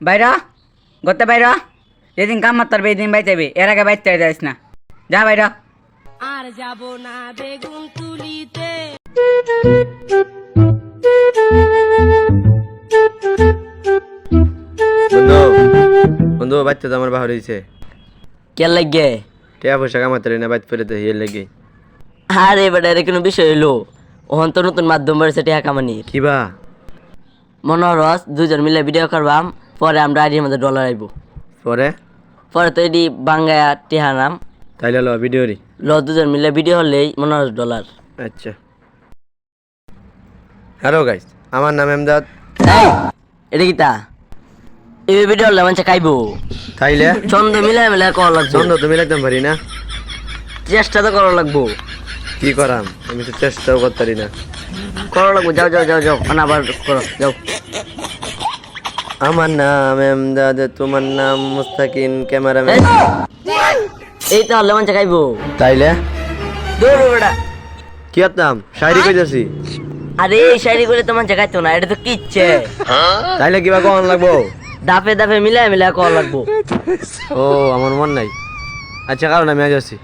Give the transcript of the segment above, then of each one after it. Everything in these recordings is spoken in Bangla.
বাইরা গতে বাইরা যেদিন কাম মাত্তার বেদিন বাইতেবি এর আগে বাইতে যাইস না। যা বাইরা। আর যাব না বেগুন তুলিতে। বন্ধু বন্ধু বাচ্চা তো আমার বাহার হয়েছে কে লাগে? টিয়া পয়সা কামাতে না বাইত ফেলে তো হিয়ে লেগে। আরে বেটা এর কোনো বিষয় হইল? ওহন তো নতুন মাধ্যম বেড়েছে টিয়া কামানির। কিবা মনোরস দুজন মিলে ভিডিও করবাম পরে আমরা আইডির মধ্যে ডলার আইব। পরে? পরে তো এটি বাঙ্গায়া টিহা নাম তাইলে লো ভিডিও রি। ল দুজন মিলে ভিডিও হলেই মনোরস ডলার আচ্ছা। হ্যালো গাইস আমার নাম এমদাদ। এটা কি তা? এই ভিডিও হলে মানুষ খাইবো। তাইলে? চন্দ্র মিলে মিলে করা লাগবো। চন্দ্র তুমি একদম পারি না। চেষ্টা তো করা লাগবো। কি করাম? আমি তো চেষ্টাও করতে পারি না। করা লাগবো যাও যাও যাও যাও মানে আবার করো যাও। আমার নাম এমদাদ তোমার নাম মুস্তাকিন ক্যামেরাম্যান। এই, তো! মানুষ খাইবো। তাইলে? দৌড়ো বেটা। কি আত্মাম শায়রি কইতাছি? আরে এই করে তো মানুষ খাইতো না এটা তো কিচ্ছে। তাইলে কিবা কখন লাগবো? দাপে দাপে মিলাই মিলাই করা লাগবো। ও আমার মন নাই। আচ্ছা কারণ আমি আজ আছি।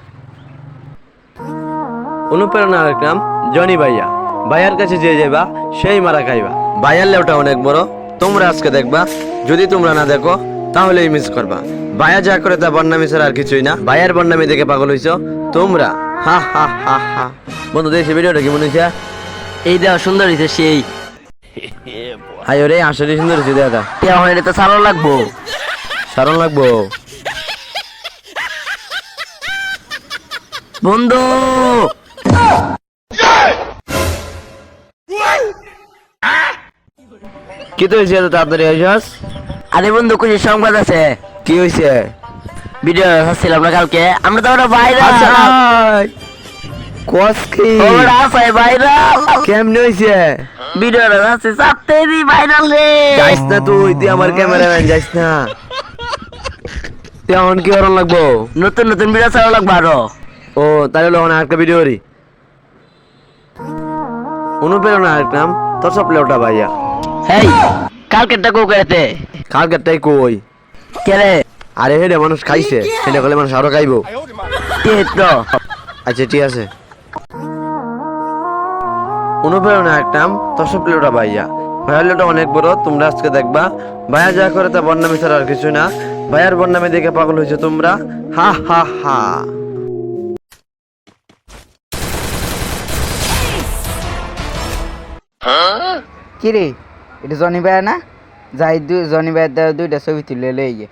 অনুপ্রেরণা রাখলাম জনি ভাইয়া। ভাইয়ার কাছে যে যাইবা, সেই মারা খাইবা। ভাইয়ার লেওটা অনেক বড়, তোমরা আজকে দেখবা। যদি তোমরা না দেখো তাহলে মিস করবা। ভাইয়া যা করে তা বন্যামি ছাড়া আর কিছুই না। ভাইয়ার বন্যামি দেখে পাগল হইছো। তোমরা, হা হা হা হা। বন্ধু দেখছি ভিডিওটা কেমন হয়েছে এই দেওয়া সুন্দর হয়েছে সেই। হাই রে আসলে সুন্দর হয়েছে দাদা এখন এটা তো সারো লাগবো। সারণ লাগবো। বন্ধু! কি তো হয়েছে এত তাড়াতাড়ি আইসাস? আরে বন্ধু কিছু সংবাদ আছে। কি হয়েছে? ভিডিও হাসছিলাম না কালকে। আমরা তো বাইরে কস কি? ওরা আছে বাইরে কেমনে হয়েছে? ভিডিও আছে সাথে দি ভাইরাল রে। যাইস না তুই তুই আমার ক্যামেরাম্যান যাইস না। এখন কি করার লাগবো? নতুন নতুন ভিডিও ছাড়া লাগবে আরও। ও তাহলে ভিডিও করি। অনুপ্রেরণা আরেকলাম তোর সব লেওটা ভাইয়া। হেই কালকেরটা কো করেতে কালকেরটাই কই? কে রে আরে হেডে মানুষ খাইছে। হেডে করলে মানুষ আরও খাইবো। তো আচ্ছা ঠিক আছে। অনুপ্রেরণা একটাম তোর সব ভাইয়া। ভাইয়ার লেওটা অনেক বড় তোমরা আজকে দেখবা। ভাইয়া যা করে তা বন্যামি ছাড়া আর কিছু না। ভাইয়ার বন্যামি দেখে পাগল হয়েছে তোমরা। হা হা হা। কি রে? এটা জনি ভাই না? যাই দুই জনি ভাই দুইটা ছবি তুলে লই গে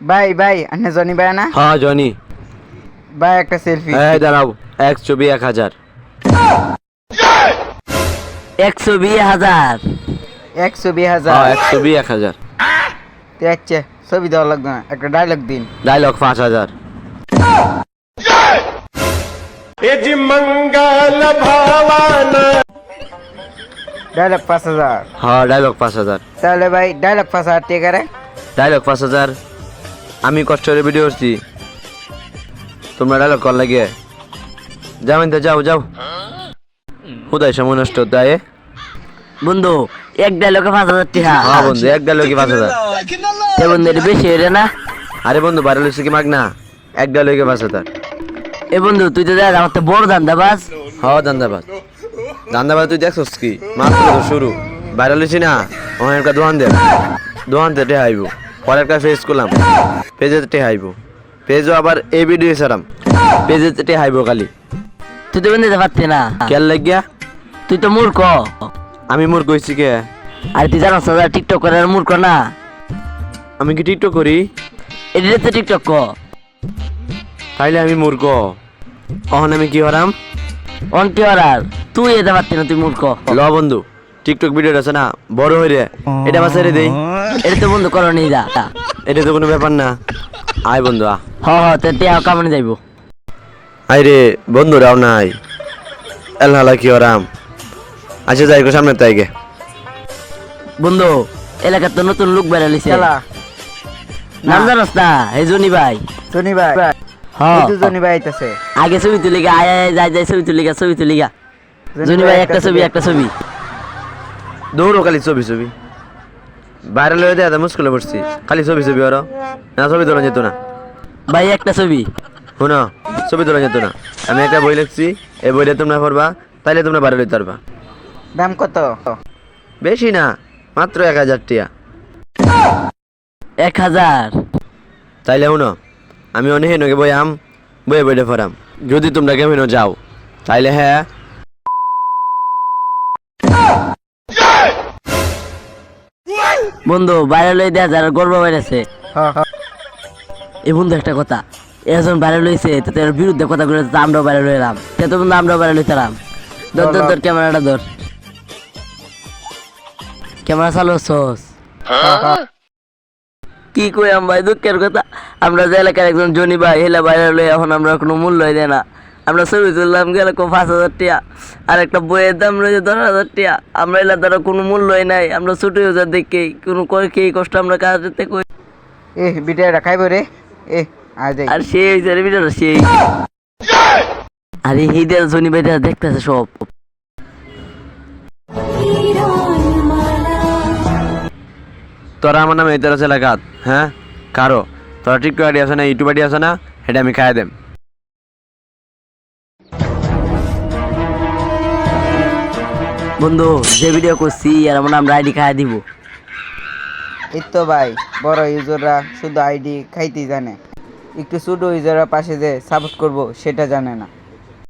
ভাই ভাই আনে জনি না? হ্যাঁ জনি। ভাই একটা সেলফি এই দাঁড়াও এক ছবি এক হাজার। একশো বিশ হাজার। একশো বিশ হাজার। হ্যাঁ এক ছবি এক হাজার। তো আচ্ছা ছবি দেওয়া লাগবে না একটা ডায়লগ দিন। ডায়লগ পাঁচ হাজার। ডায়লগ পাঁচ হাজার। হ্যাঁ ডায়লগ পাঁচ হাজার। তাহলে ভাই ডায়লগ পাঁচ হাজার টেকা রে। ডায়লগ পাঁচ হাজার। আমি কষ্ট করে ভিডিও করছি। তোমরা ডায়লগ কর লাগে যাও তো যাও যাও। হুদাই সময় নষ্ট তাই বন্ধু এক ডায়লগে পাঁচ হাজার টিহা হ্যাঁ বন্ধু এক ডায়লগে পাঁচ হাজার। এ বন্ধু এটা বেশি হইলে না? আরে বন্ধু বাইরে লইছে কি মাগ না এক ডায়লগে পাঁচ হাজার। এ বন্ধু তুই তো দেখ আমার তো বড় ধান্দা বাস হ্যাঁ দান্দাবাদ দান্দাবাদ তুই দেখছস কি? মাত্র তো শুরু। বাইরে লইছি না ওখানে একটা দোকান দে। দোকান দে আইব। পরে একটা ফেস করলাম। পেজে টেহা আইব। পেজও আবার এই ভিডিও ছাড়াম। পেজে টেহা আইব খালি। তুই তো বন্ধু পারতি না। কেন লাগিয়া? তুই তো মূর্খ। আমি মোর কইছি কে? আর তুই জানো সাদা টিকটক করার মূর্খ না। আমি কি টিকটক করি? এটা তো টিকটক ক। তাইলে আমি মূর্খ। অহন আমি কি হরাম? অন্টি আর তুই এটা পারতি না তুই মূর্খ। ল বন্ধু টিকটক ভিডিও আছে না? বড় হয়ে রে। এটা আমার ছেড়ে দেই এটা তো বন্ধু করো নিয়ে যা। এটা তো কোনো ব্যাপার না। আয় বন্ধু আ হ হ তো টিয়া কামানে যাইবো। আয় রে বন্ধুরাও নাই এলহালা কি হরাম আচ্ছা যাই গো সামনে তাই গে। বন্ধু এলাকার তো নতুন লোক বেড়ালিছে নাম জানোস না? এই জনি ভাই। জনি ভাই। হ্যাঁ এই জনি ভাই আইতাছে। আগে ছবি তুলি গা আয় আয় যাই যাই ছবি তুলি গা ছবি তুলি গা। জনি ভাই একটা ছবি একটা ছবি। দৌড়ো খালি ছবি ছবি। বাইরে লয়ে দেয় মুশকিলে পড়ছি। খালি ছবি ছবি ওর। না ছবি তোলা যেত না। ভাই একটা ছবি। শোনো ছবি তোলা যেত না। আমি একটা বই লিখছি এই বইটা তোমরা পড়বা তাইলে তোমরা বাইরে লইতে পারবা। দাম কত? বেশি না মাত্র এক হাজার টিয়া। এক হাজার। তাইলে শুনো আমি অনেক নগে বই আম বইয়ে বইটা পড়াম। যদি তোমরা কেমন যাও তাইলে হ্যাঁ বন্ধু বাইরে লই দেয়া যারা গর্ব বাইরেছে হ্যাঁ হ্যাঁ। বন্ধু একটা কথা। এজন বাইরে লইছে তো তার বিরুদ্ধে কথা বলে তো আমরাও বাইরে লইলাম তে তো বন্ধু আমরাও বাইরে লইতাম ধর ধর ধর ক্যামেরাটা ধর। ক্যামেরা চালু সস কি কই আম ভাই দুঃখের কথা। আমরা যে এলাকার একজন জনি ভাই হেলা বাইরে লই এখন আমরা কোনো মূল্যই দেয় না। আমরা ছবি তুললাম গেলে কো পাঁচ হাজার টিয়া। আর একটা বইয়ের দাম রয়েছে দশ হাজার টিয়া। আমরা এলা দ্বারা কোনো মূল্যই নাই। আমরা ছোট হাজার দেখি কোনো করে কি কষ্ট আমরা কাজ করতে কই এ বিটিয়াটা খাইব রে এ আর সেই হয়েছে রে বিটা সেই আরে হিদের জনি ভাইটা দেখতেছে সব। তোরা আমার নামে এদের আছে এলাকাত হ্যাঁ? কারও? তোরা টিকটক আইডি আছে না? ইউটিউব আইডি আছে না? এটা আমি খাই দেম। বন্ধু, যে ভিডিও করছি আর আমরা আমরা আইডি খাই দিব। এই তো ভাই, বড় ইউজাররা শুধু আইডি খাইতেই জানে। একটু ছোট ইউজাররা পাশে যে সাপোর্ট করব, সেটা জানে না।